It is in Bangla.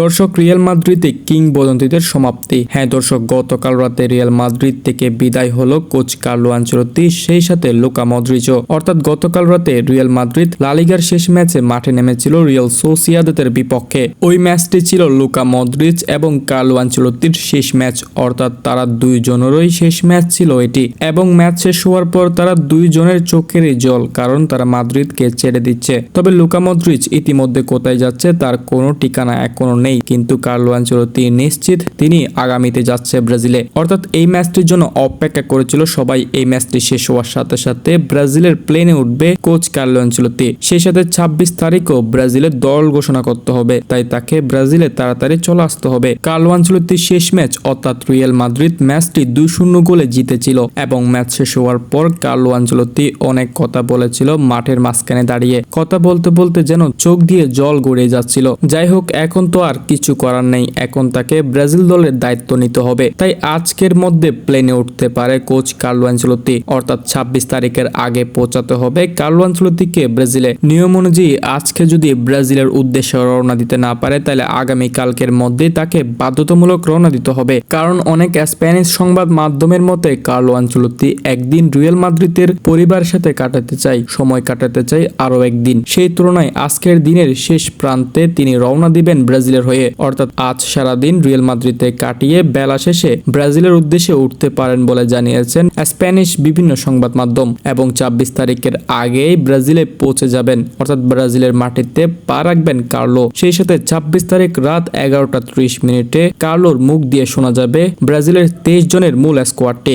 দর্শক রিয়াল মাদ্রিদে কিংবদন্তিদের সমাপ্তি। হ্যাঁ দর্শক, গতকাল রাতে রিয়াল মাদ্রিদ থেকে বিদায় হলো কোচ কার্লো আঞ্চলতি সেই সাথে লুকা মদ্রিচও অর্থাৎ গতকাল রাতে রিয়াল মাদ্রিদ লালিগার শেষ ম্যাচে মাঠে নেমেছিল রিয়াল সোসিয়াদের বিপক্ষে। ওই ম্যাচটি ছিল লুকা মদ্রিচ এবং কার্লো আঞ্চলতির শেষ ম্যাচ, অর্থাৎ তারা দুইজনেরই শেষ ম্যাচ ছিল এটি। এবং ম্যাচ শেষ হওয়ার পর তারা দুইজনের চোখেরই জল, কারণ তারা মাদ্রিদকে ছেড়ে দিচ্ছে। তবে লুকা মদ্রিচ ইতিমধ্যে কোথায় যাচ্ছে তার কোনো ঠিকানা এখনও নেই। কিন্তু কার্লো আঞ্চলতি নিশ্চিত তিনি আগামীতে যাচ্ছে ব্রাজিলে। অর্থাৎ এই ম্যাচটির জন্য অপেক্ষা করেছিল সবাই। এই ম্যাচটি শেষ হওয়ার সাথে সাথে ব্রাজিলের প্লেনে উঠবে কোচ কার্লো আঞ্চলতি। সেই সাথে ছাব্বিশ তারিখও ব্রাজিলের দল ঘোষণা করতে হবে। তাই তাকে ব্রাজিলে তাড়াতাড়ি চলে আসতে হবে। কার্লো আঞ্চলতির শেষ ম্যাচ, অর্থাৎ রিয়াল মাদ্রিদ, ম্যাচটি দুই শূন্য গোলে জিতেছিল এবং ম্যাচ শেষ হওয়ার পর কার্লো আঞ্চলতি অনেক কথা বলেছিল মাঠের মাঝখানে দাঁড়িয়ে। কথা বলতে বলতে যেন চোখ দিয়ে জল গড়িয়ে যাচ্ছিল। যাই হোক, এখন তো আর কিছু করার নেই। এখন তাকে ব্রাজিল দলের দায়িত্ব নিতে হবে। তাই আজকের মধ্যে প্লেনে উঠতে পারে কোচ কার্লো আঞ্চলতি অর্থাৎ ছাব্বিশ তারিখের আগে পৌঁছাতে হবে কার্লো আঞ্চলতিকে ব্রাজিলে। নিয়ম অনুযায়ী আজকে যদি ব্রাজিলের উদ্দেশ্যে রওনা দিতে না পারে, তাহলে আগামী কালকের মধ্যে তাকে বাধ্যতামূলক রওনা দিতে হবে। কারণ অনেক স্প্যানিশ সংবাদ মাধ্যমের মতে কার্লো আঞ্চলতি একদিন রিয়াল মাদ্রিদের পরিবারের সাথে কাটাতে চাই সময় কাটাতে চাই আরও একদিন। সেই তুলনায় আজকের দিনের শেষ প্রান্তে তিনি রওনা দিবেন ব্রাজিলের হয়ে, অর্থাৎ আজ সারাদিন রিয়েল মাদ্রিদে কাটিয়ে বেলা শেষে ব্রাজিলের উদ্দেশ্যে উঠতে পারেন বলে জানিয়েছেন স্প্যানিশ বিভিন্ন সংবাদ মাধ্যম এবং ছাব্বিশ তারিখের আগেই ব্রাজিলে পৌঁছে যাবেন, অর্থাৎ ব্রাজিলের মাটিতে পা রাখবেন কার্লো। সেই সাথে ছাব্বিশ তারিখ রাত এগারোটা ত্রিশ মিনিটে কার্লোর মুখ দিয়ে শোনা যাবে ব্রাজিলের তেইশ জনের মূল স্কোয়াডটি।